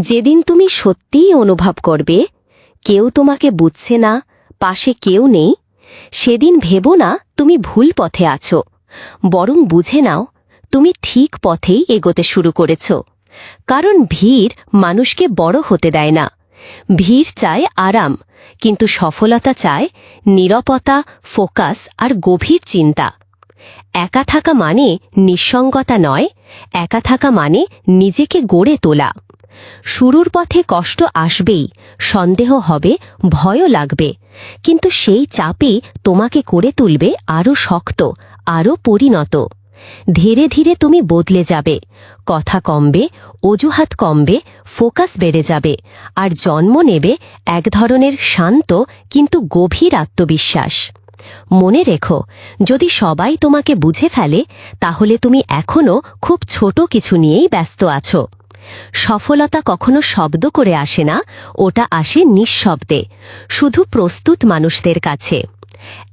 যেদিন তুমি সত্যিই অনুভব করবে, কেউ তোমাকে বুঝছে না, পাশে কেউ নেই, সেদিন ভেবো না তুমি ভুল পথে আছো। বরং বুঝে নাও, তুমি ঠিক পথেই এগোতে শুরু করেছ। কারণ ভিড় মানুষকে বড় হতে দেয় না। ভিড় চায় আরাম, কিন্তু সফলতা চায় নিরপতা, ফোকাস আর গভীর চিন্তা। একা থাকা মানে নিঃসঙ্গতা নয়, একা থাকা মানে নিজেকে গড়ে তোলা। শুরুর পথে কষ্ট আসবেই, সন্দেহ হবে, ভয়ও লাগবে। কিন্তু সেই চাপই তোমাকে করে তুলবে আরও শক্ত, আরও পরিণত। ধীরে ধীরে তুমি বদলে যাবে, কথা কমবে, অজুহাত কমবে, ফোকাস বেড়ে যাবে, আর জন্ম নেবে এক ধরনের শান্ত কিন্তু গভীর আত্মবিশ্বাস। মনে রেখো, যদি সবাই তোমাকে বুঝে ফেলে, তাহলে তুমি এখনও খুব ছোট কিছু নিয়েই ব্যস্ত আছো। সফলতা কখনো শব্দ করে আসে না, ওটা আসে নিঃশব্দে, শুধু প্রস্তুত মানুষদের কাছে।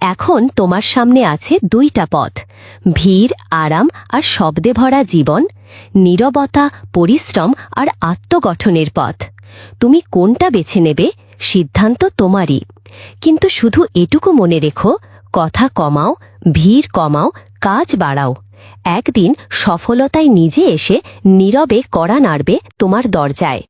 এখন তোমার সামনে আছে দুইটা পথ, ভিড়, আরাম আর শব্দে ভরা জীবন, নীরবতা, পরিশ্রম আর আত্মগঠনের পথ। তুমি কোনটা বেছে নেবে, সিদ্ধান্ত তোমারই। কিন্তু শুধু এটুকু মনে রেখো, কথা কমাও, ভিড় কমাও, কাজ বাড়াও। একদিন সফলতায় নিজে এসে নীরবে কড়া নাড়বে তোমার দরজায়।